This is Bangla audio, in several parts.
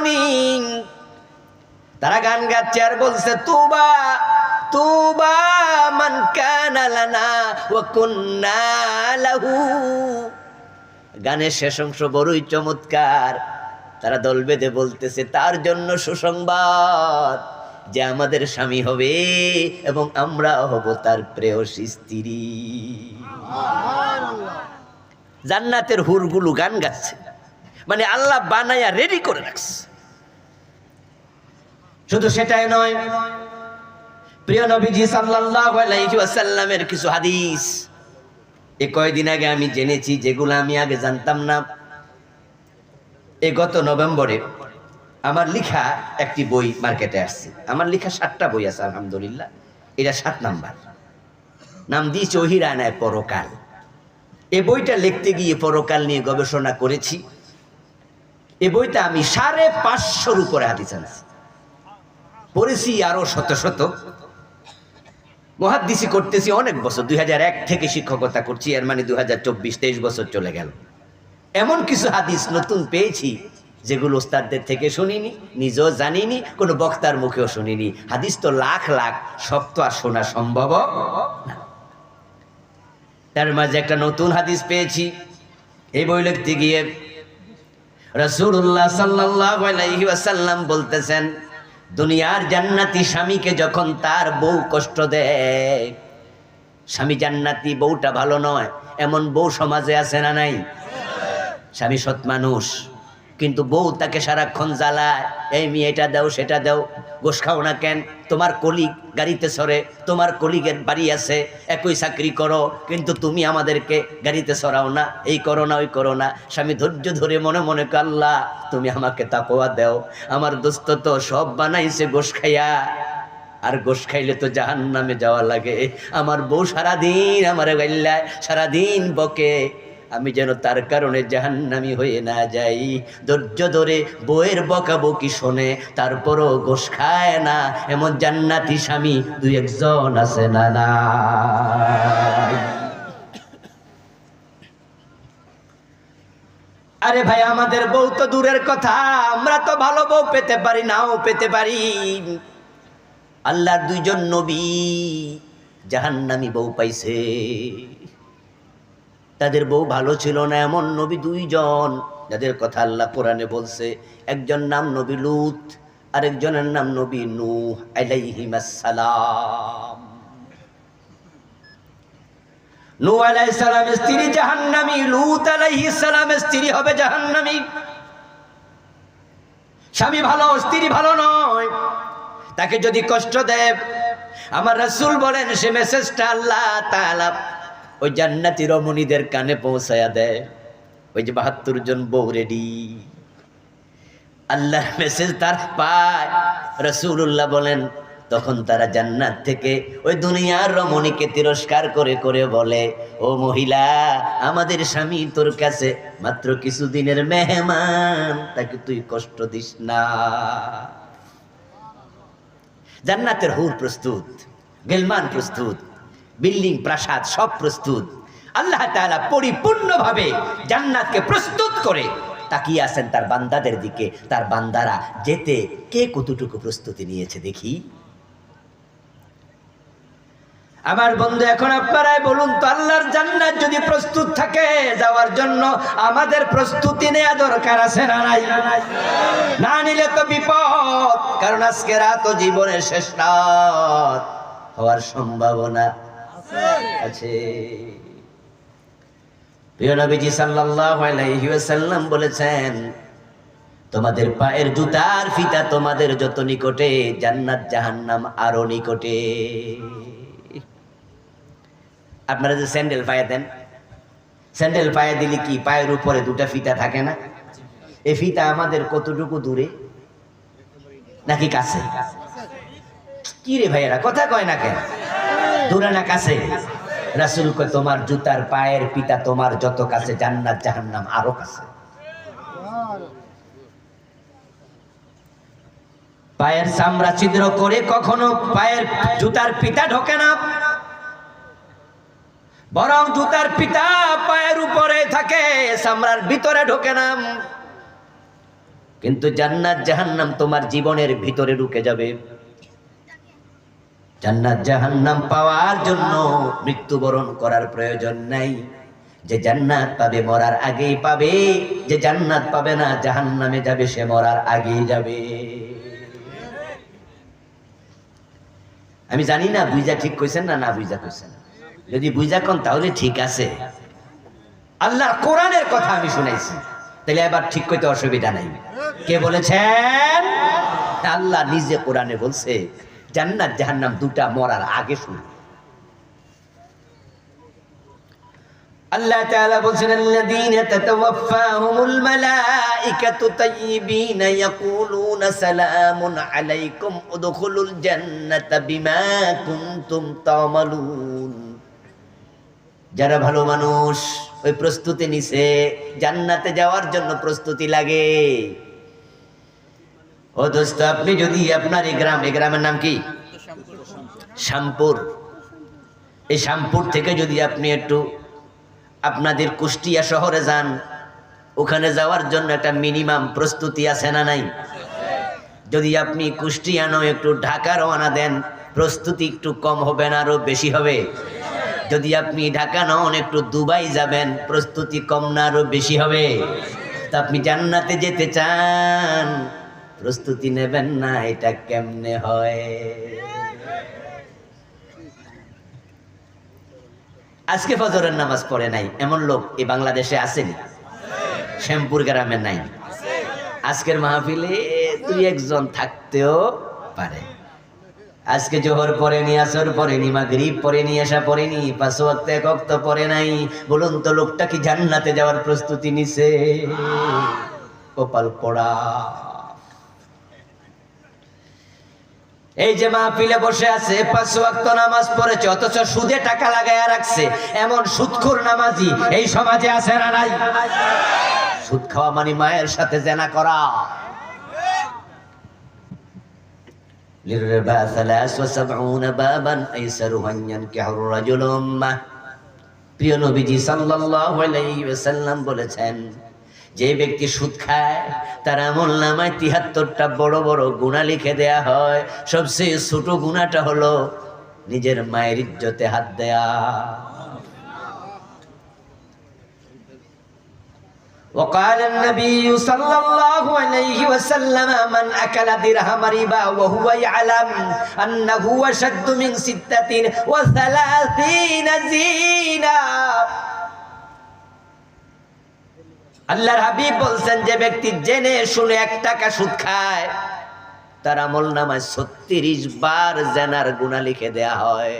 রমণী তারা গান গাচ্ছে আর বলছে, তুবা তুবা মান কানা লানা ওয়া গানের শেষ অংশ বড়ই চমৎকার। তারা দল বেঁধে বলতেছে, তার জন্য সুসংবাদ যে আমাদের স্বামী হবে এবং আমরা হব তার প্রেয়সী স্ত্রী। জান্নাতের হুরগুলো গান গাচ্ছে। মানে আল্লাহ বানায়া রেডি করে রাখছে। শুধু সেটাই নয়, প্রিয় নবীজি সাল্লাল্লাহু আলাইহি ওয়াসাল্লামের কিছু হাদিস। এ কয়দিন আগে আমি জেনেছি, যেগুলো আমি আগে জানতাম না। এ গত নভেম্বরে আমার লিখা একটি বই মার্কেটে আসছে। আমার লিখা সাতটা বই আছে, আলহামদুলিল্লাহ। এটা সাত নাম্বার। নাম দিয়েছে ওহিরানায় পরকাল। এই বইটা লিখতে গিয়ে পরকাল নিয়ে গবেষণা করেছি। এ বইটা আমি সাড়ে পাঁচশোর উপরে হাদিস আনছি। পড়েছি আরও শত শত। মহাদ্দিসি করতেছি অনেক বছর, দুই থেকে শিক্ষকতা করছি, এর মানে দুই হাজার চব্বিশ তেইশ বছর চলে গেল। এমন কিছু হাদিস নতুন পেয়েছি, যেগুলো ওস্তাদদের থেকে শুনিনি, নিজেও জানিনি, কোনো বক্তার মুখেও শুনিনি। হাদিস তো লাখ লাখ, সব তো আর শোনা সম্ভব তার মাঝে একটা নতুন হাদিস পেয়েছি, এই বই লিখতে গিয়ে রসুল্লাহ ওয়াসাল্লাম বলতেছেন দুনিয়ার জান্নাতি স্বামীকে যখন তার বউ কষ্ট দেয়, স্বামী জান্নাতি বউটা ভালো নয়, এমন বউ সমাজে আছে না নাই? স্বামী সৎ মানুষ। কিন্তু বউ তাকে সারাক্ষণ জ্বালায়, এই মেয়ে এটা দাও, সেটা দাও গোস খাও না কেন? তোমার কলিগ গাড়িতে সরে, তোমার কলিগের বাড়ি আছে, একই চাকরি করো, কিন্তু তুমি আমাদেরকে গাড়িতে সরাও না, এই করো না, ওই করো না। স্বামী ধৈর্য ধরে মনে মনে কাল্লা তুমি আমাকে তাকোয়া দাও, আমার দোস্ত তো সব বানাইছে গোস খাইয়া। আর গোস খাইলে তো জাহান নামে যাওয়া লাগে। আমার বউ সারাদিন আমার গাইল্লায়, সারাদিন বকে। আমি যেন তার কারণে জাহান্নামি হয়ে না যাই। ধৈর্য ধরে বইয়ের বকাবকি শোনে, তারপরও গোস খায় না। এমন জান্নাতি স্বামী দুই একজন আছে না না আরে ভাই, আমাদের বউ তো দূরের কথা। আমরা তো ভালো বউ পেতে পারি, নাও পেতে পারি। আল্লাহর দুইজন নবী জাহান্নামি বউ পাইছে। তাদের বউ ভালো ছিল না, এমন নবী দুইজন। যাদের কথা আল্লাহ কোরআনে বলছে, একজন নাম নবী লুত, আরেকজনের নাম নবী নূহ আলাইহিমাসসালাম। নূহ আলাইহিস সালামের স্ত্রী জাহান্নামী, লুত আলাইহিস সালামের স্ত্রী হবে জাহান্নামী। স্বামী ভালো, স্ত্রী ভালো নয়। তাকে যদি কষ্ট দেয়, আমার রাসূল বলেন, সে মেসেজটা আল্লাহ তাআলা ওই জান্নাতি রমণীদের কানে পৌঁছায়া দেয়। ওই যে বাহাত্তর জন বউ রেডি আল্লাহ মেসেজ তার পায়। রসুল্লাহ বলেন, তখন তারা জান্নাত থেকে ওই দুনিয়ার রমণীকে তিরস্কার করে করে বলে, ও মহিলা, আমাদের স্বামী তোর কাছে মাত্র কিছুদিনের মেহমান, তাকে তুই কষ্ট দিস না। জান্নাতের হুর প্রস্তুত, গেলমান প্রস্তুত। বিল্ডিং, প্রাসাদ সব প্রস্তুত। আল্লাহ তাআলা পরিপূর্ণভাবে জান্নাতকে প্রস্তুত করে তাকিয়ে আছেন তার বান্দাদের দিকে। তার বান্দারা যেতে কে কতটুকু প্রস্তুতি নিয়েছে দেখি। আমার বন্ধু, এখন আপনারাই বলুন তো, আল্লাহর জান্নাত যদি প্রস্তুত থাকে যাওয়ার জন্য আমাদের প্রস্তুতি নেওয়া দরকার আছে না নাই? না নিলে তো বিপদ, কারণ আজকে রাত জীবনের শেষ রাত হওয়ার সম্ভাবনা। আছে। প্রিয় নবীজি সাল্লাল্লাহু আলাইহি বলেছেন, তোমাদের পায়ের জুতার ফিতা তোমাদের যত নিকটে, জান্নাত, জাহান্নাম আরও নিকটে। আপনারা যে স্যান্ডেল পায়ে দেন, স্যান্ডেল পায়ে দিলে কি পায়ের উপরে দুটা ফিতা থাকে না? এই ফিতা আমাদের কতটুকু দূরে? নাকি কাছে? কি রে ভাইয়েরা, কথা কয় না কেন? দূরে না কাছে? রাসুল কয়, তোমার জুতার পায়ের পিতা তোমার যত কাছে, জান্নাত, জাহান্নাম আরও কাছে। পায়ের চামড়া ছিদ্র করে কখনো পায়ের জুতার পিতা ঢোকে না। বরং জুতার পিতা পায়ের উপরে থাকে, চামড়ার ভিতরে ঢোকে না। কিন্তু জান্নাত, জাহান্নাম তোমার জীবনের ভিতরে ঢুকে যাবে। জান্নাত জাহান্নাম পাওয়ার জন্য মৃত্যুবরণ করার প্রয়োজন নাই। যে জান্নাত পাবে মরার আগেই পাবে, যে জান্নাত পাবে না জাহান্নামে যাবে, সে মরার আগেই যাবে। আমি জানি না বুঝা ঠিক কইছেন না না বুঝা কইছেন। যদি বুঝা কন তাহলে ঠিক আছে। আল্লাহ কোরআনের কথা আমি শুনাইছি। তাহলে এবার ঠিক কইতে অসুবিধা নাই। কে বলেছেন? আল্লাহ নিজে কোরআনে বলছে জান্নাত, জাহান্নাম দুটা মরার আগে শুরু আল্লাহ তাআলা আল্লাযীনা তাতাওয়াফাহুমুল ইয়াকুলুনা সালামুন আলাইকুম উদখুলুল জান্নাতা বিমা কুনতুম তা'মালুন। যারা ভালো মানুষ, ওই প্রস্তুতি নিছে। জান্নাতে যাওয়ার জন্য প্রস্তুতি লাগে। ও দোস্ত, আপনি যদি আপনার এই গ্রাম, এই গ্রামের নাম কি? শ্যামপুর। এই শ্যামপুর থেকে যদি আপনি একটু আপনাদের কুষ্টিয়া শহরে যান, ওখানে যাওয়ার জন্য একটা মিনিমাম প্রস্তুতি আছে না নাই? যদি আপনি কুষ্টিয়া নয়, একটু ঢাকা রওনা দেন, প্রস্তুতি একটু কম হবে না, আরও বেশি হবে? যদি আপনি ঢাকা নন, একটু দুবাই যাবেন, প্রস্তুতি কম না, আরও বেশি হবে? তা আপনি জান্নাতে যেতে চান। প্রস্তুতি নেবেন না, এটা কেমনে হয়? আজকে ফজরের নামাজ পড়ে নাই, এমন লোক এই বাংলাদেশে আসেনি। শ্যামপুর গ্রামে নাই। আজকের মাহফিলে দুই একজন থাকতেও পারে। আজকে জোহর পড়েনি, আসর পড়েনি, মাগরিব পড়েনি এসা পড়েনি, পাঁচ ওয়াক্ত, এক ওয়াক্ত পরে নাই। বলুন তো, লোকটা কি জান্নাতে যাওয়ার প্রস্তুতি নিছে? কপাল পড়া। এই যে মাহফিলে বসে আছে পাঁচ ওয়াক্ত নামাজ পড়েছে অথচ সুদে টাকা লাগাইয়া রাখছে এমন সুদখোর নামাজি এই সমাজে আছে না নাই সুদ খাওয়া মানে মায়ের সাথে জেনা করা للربا ثلاث وسبعون بابا أيسرها أن ينكح الرجل أمه প্রিয় নবীজি সাল্লাল্লাহু আলাইহি ওয়াসাল্লাম বলেছেন যে ব্যক্তি সুদ খায় তার আমল নামায় তিহাত্তরটা বড় বড় গুণা লিখে দেয়া হয় সবচেয়ে ছোট গুণাটা হলো নিজের মায়ের ইজ্জতে হাত দেয়া وقال النبي صلى الله عليه وسلم من أكل درهم ربا وهو يعلم أنه أشد من ستة وثلاثين زينا আল্লাহর হাবিব বলছেন, যে ব্যক্তি জেনে শুনে এক টাকা সুদ খায়, তার আমল নামায় ছত্রিশ বার জেনার গুণা লিখে দেয়া হয়।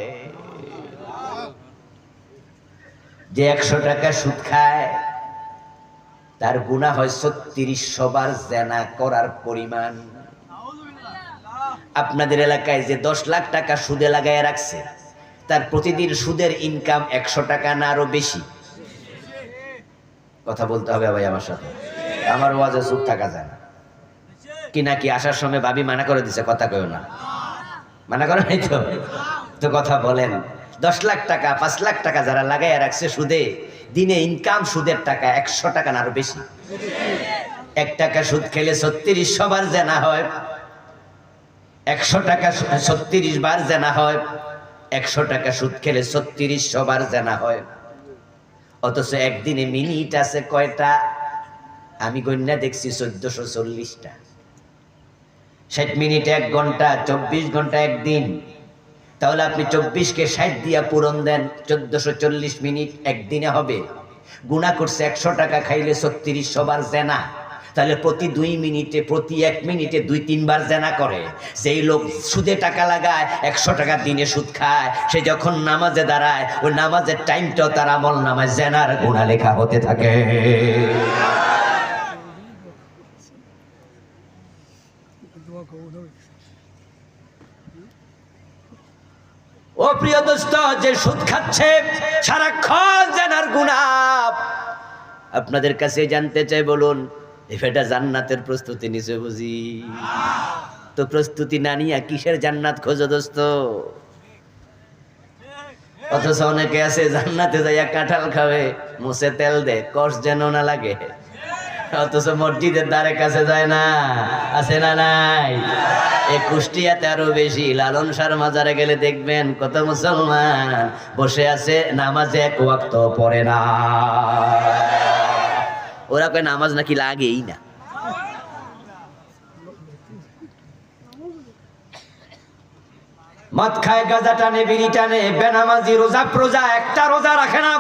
যে একশো টাকা সুদ খায়, তার গুণা হয় ছত্রিশ বার জেনা করার পরিমাণ। আপনাদের এলাকায় যে দশ লাখ টাকা সুদে লাগায় রাখছে, তার প্রতিদিন সুদের ইনকাম একশো টাকা না আরও বেশি। কথা বলতে হবে ভাই আমার সাথে। আমার ওয়াজে চুপ থাকা যায় না। কি নাকি আসার সময় ভাবি মানা করে দিছে, কথা কেউ না। মানা করে নাই তো? তো কথা বলেন। দশ লাখ টাকা, পাঁচ লাখ টাকা যারা লাগাইয়া রাখছে সুদে, দিনে ইনকাম সুদের টাকা একশো টাকা না আরও বেশি। এক টাকা সুদ খেলে ছত্রিশ বার জেনা হয়। একশো টাকা ছত্রিশ বার জেনা হয়। একশো টাকা সুদ খেলে ছত্রিশ বার জেনা হয়। অথচ একদিনে মিনিট আছে কয়টা? আমি গণ্যা দেখছি চোদ্দশো চল্লিশটা। ষাট মিনিট এক ঘণ্টা, চব্বিশ ঘণ্টা একদিন। তাহলে আপনি চব্বিশকে ষাট দিয়া পূরণ দেন, চোদ্দশো চল্লিশ মিনিট একদিনে হবে। গুণা করছে একশো টাকা, খাইলে ছত্রিশ, সবার জেনা। তাহলে প্রতি দুই মিনিটে, প্রতি এক মিনিটে দুই, তিনবার জেনা করে। সেই লোক সুদে টাকা লাগায়, একশো টাকা দিনে সুদ খায়, সে যখন নামাজে দাঁড়ায়, ওই নামাজের টাইমটাও তার আমল নামায় জেনার গুণা লেখা হতে থাকে। ও প্রিয় দোস্ত, যে সুদ খাচ্ছে, সারাক্ষণ জানার গুণা। আপনাদের কাছে জানতে চাই, বলুন এটা জান্নাতের প্রস্তুতি নিছে বুঝি। তো প্রস্তুতি না নিয়ে কিসের জান্নাত খোঁজো দোস্ত? অথচ অনেকে আছে জান্নাতে যাইয়া কাঁঠাল খাবে, মুছে তেল দে, কষ যেন না লাগে। অথচ মসজিদের দ্বারে কাছে যায় না, আছে না নাই? এ কুষ্টিয়াতে আরও বেশি, লালন সার মাজারে গেলে দেখবেন কত মুসলমান বসে আছে, নামাজে এক ওয়াক্ত পড়ে না। ওরা কয় নামাজ নাকি লাগেই না। মদ খায়, গাঁজা টানে, বিড়ি টানে, বেনামাজি, রোজা প্রজা, একটা রোজা রাখে না।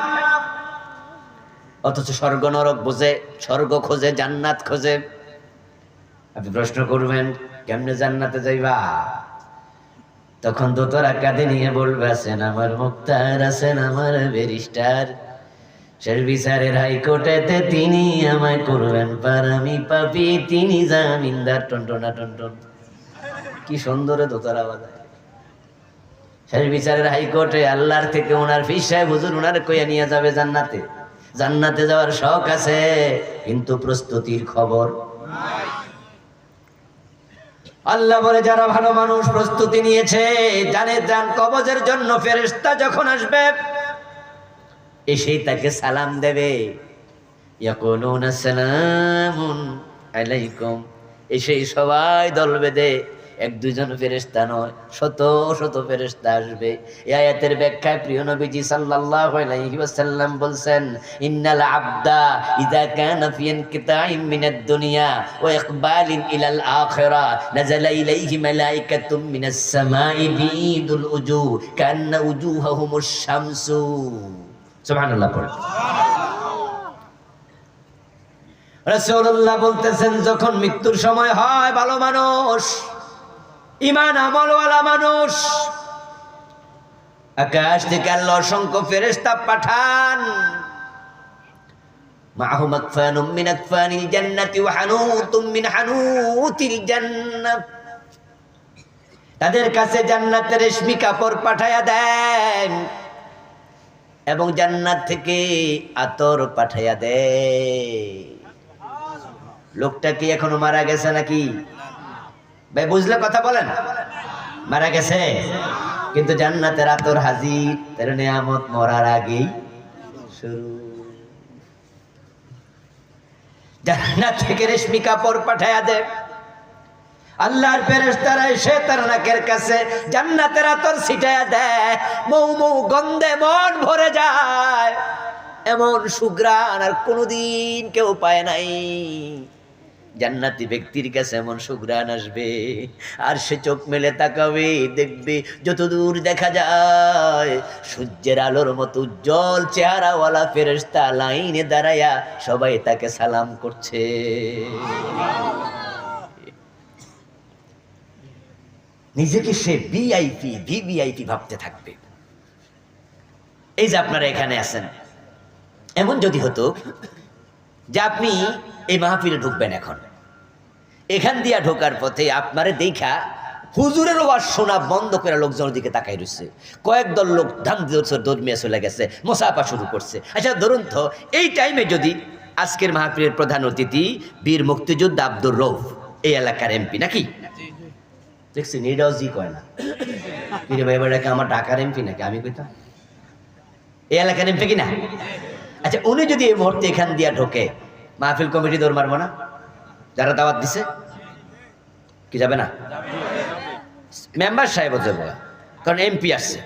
অথচ স্বর্গ নরক বোঝে, স্বর্গ খোঁজে, জান্নাত খোঁজে। আপনি প্রশ্ন করবেন, কেমনে জান্নাতে যাইবা? তখন দোতরা কাঁধে নিয়ে বলবে আছেন আমার মুক্তার আছেন আমার ব্যারিস্টার। শেষ বিচারের হাইকোর্টেতে তিনি আমায় করবেন পার আমি পাপি, তিনি জামিনদার টনটনা টনটন কি সুন্দরে দোতরা বাজায় শেষ বিচারের হাইকোর্টে আল্লাহর থেকে ওনার ফিস সাহেব হুজুর ওনার কইয়া নিয়ে যাবে জান্নাতে। জান্নাতে যাওয়ার শখ আছে, কিন্তু প্রস্তুতির খবর আল্লাহ বলে, যারা ভালো মানুষ প্রস্তুতি নিয়েছে, জানে যান কবজের জন্য ফেরেশতা যখন আসবে এসেই তাকে সালাম দেবে। আলাইকুম। এসেই সবাই দল বেঁধে এক দুজন ফেরেশতা নয়, শত শত ফেরেশতা আসবে। এই আয়াতের ব্যাখ্যায় প্রিয় নবীজি সাল্লাল্লাহু আলাইহি ওয়াসাল্লাম বলছেন, ইন্নাল আবদা ইযা কানা ফি ইনকিতাইম মিনাদ দুনিয়া ওয়া ইকবালিন ইলাল আখিরা। নাযালা ইলাইহি মিনাস সামাই বিদুল উজু, কান্না উজুহাহুমুশ শামসু। সুবহানাল্লাহ পড়ে রাসূলুল্লাহ বলতেছেন যখন মৃত্যুর সময় হয় ভালো মানুষ ইমান আমলওয়ালা মানুষ আকাশ থেকে আল্লাহ অসংখ্য ফেরেশতা পাঠান معهم أكفان من أكفان الجنة وحنوط من حنوط الجنة তাদের কাছে জান্নাতের রেশমি কাপড় পাঠায়া দেন এবং জান্নাত থেকে আতর পাঠাইয়া দেয় লোকটা কি এখনও মারা গেছে নাকি? ভাই, বুঝলে কথা বলেন? মারা গেছে? কিন্তু জান্নাতের আতর হাজির, তার নিয়ামত মরার আগেই শুরু। জান্নাত থেকে রেশমি কাপড় পাঠায়া দে। আল্লাহর ফেরেশতারা এসে তার নাকের কাছে জান্নাতের আতর ছিটায়া দেয়। মৌ মৌ গন্ধে মন ভরে যায়। এমন সুগ্রাণ আর কোনোদিন কেউ পায় নাই। জান্নাতি ব্যক্তির কাছে এমন সুগ্রাণ আসবে, আর সে চোখ মেলে তাকাবে, দেখবে যতদূর দেখা যায়, সূর্যের আলোর মতো উজ্জ্বল চেহারাওয়ালা ফেরেশতা লাইনে দাঁড়ায়া সবাই তাকে সালাম করছে। নিজেকে সে ভিআইপি ভিভিআইপি ভাবতে থাকবে। এই যে আপনারা এখানে আছেন, এমন যদি হতো যে আপনি এই মাহফিলে ঢুকবেন এখন। এখান দিয়া ঢোকার পথে আপনারে দেখা হুজুরের ওয়াজ শোনা বন্ধ করে লোকজনের দিকে তাকাই রয়েছে কয়েক দল লোক ধান দর্মিয়া চলে গেছে, মোসাফা শুরু করছে। আচ্ছা ধরুন তো, এই টাইমে যদি আজকের মাহফিলের প্রধান অতিথি বীর মুক্তিযোদ্ধা আব্দুর রৌফ এই এলাকার এমপি নাকি? দেখছি নিডাও জি কয় না। কিরে ভাই, এবার আমার ঢাকার এমপি নাকি? আমি কইতাম এই এলাকার এমপি কি না? আচ্ছা উনি যদি এই মুহূর্তে এখান দিয়া ঢোকে, মাহফিল কমিটি দৌড় মারবো না? যারা দাওয়াত দিছে, কি যাবে না? মেম্বার সাহেব যাব। কারণ এমপি আসছে।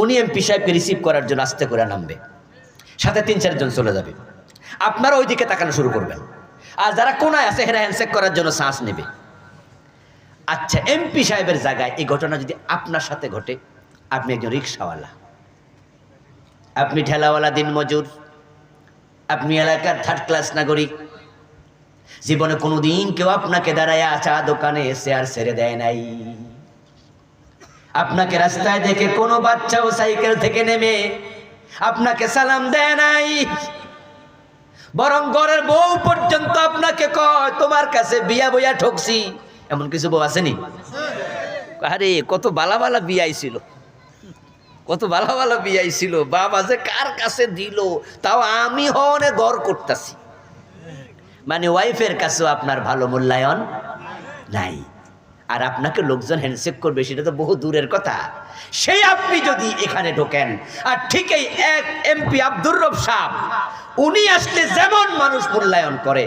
উনি এমপি সাহেবকে রিসিভ করার জন্য আস্তে করে নামবে। সাথে তিন চারজন চলে যাবে। আপনারা ওইদিকে তাকানো শুরু করবেন। আর যারা কোনায় আছে হেরা হ্যান্ডশেক করার জন্য শ্বাস নেবে। আচ্ছা এমপি সাহেবের জায়গায় এই ঘটনা যদি আপনার সাথে ঘটে, আপনি একজন রিক্সাওয়ালা। আপনি ঠেলাওয়ালা দিন মজুর, আপনি এলাকার থার্ড ক্লাস নাগরিক। জীবনে কোনোদিন কেউ আপনাকে দাঁড়ায় চা দোকানে এসে আর ছেড়ে দেয় নাই। আপনাকে রাস্তায় দেখে কোনো বাচ্চাও সাইকেল থেকে নেমে আপনাকে সালাম দেয় নাই। বরং ঘরের বউ পর্যন্ত আপনাকে কয়, তোমার কাছে বিয়া বইয়া ঠকছি এমন কিছু বউ আসেনি আরে, কত বালা বালা বিয়াই ছিল কত ভালো ভালো বিয়াই ছিল বাবা যে কার কাছে দিল, তাও আমি হনে গড় করতেছি। মানে ওয়াইফের কাছেও আপনার ভালো মূল্যায়ন নাই। আর আপনাকে লোকজন হ্যান্ডশেক করবে, সেটা তো বহু দূরের কথা। সেই আপনি যদি এখানে ঢোকেন, আর ঠিক এই এক এমপি আব্দুর রব সাহ উনি আসলে যেমন মানুষ মূল্যায়ন করে,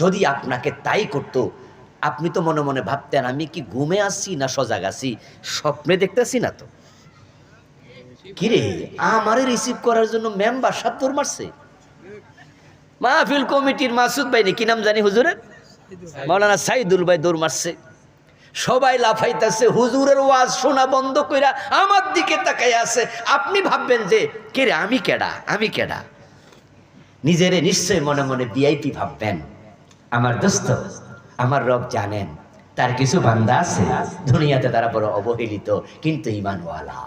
যদি আপনাকে তাই করতো আপনি তো মনে মনে ভাবতেন, আমি কি ঘুমে আসছি না সজাগ আছি? স্বপ্নে দেখতেছি না তো। কিরে আমারে রিসিভ করার জন্য মেম্বার সাপ দৌড় মারছে? মাহফিল কমিটির মাসুদ ভাই কি নাম জানি হুজুরের? মাওলানা সাইদুল ভাই দৌড় মারছে। সবাই লাফাইতেছে, হুজুরের ওয়াজ শোনা বন্ধ কইরা আমার দিকে তাকাই আছে। আপনি ভাববেন যে, কে রে, আমি কেডা? আমি কেডা? নিজেরে নিশ্চয় মনে মনে ভিআইপি ভাববেন। আমার দোস্ত আমার রব জানেন তার কিছু বান্দা আছে। দুনিয়াতে তারা বড় অবহেলিত কিন্তু ইমানওয়ালা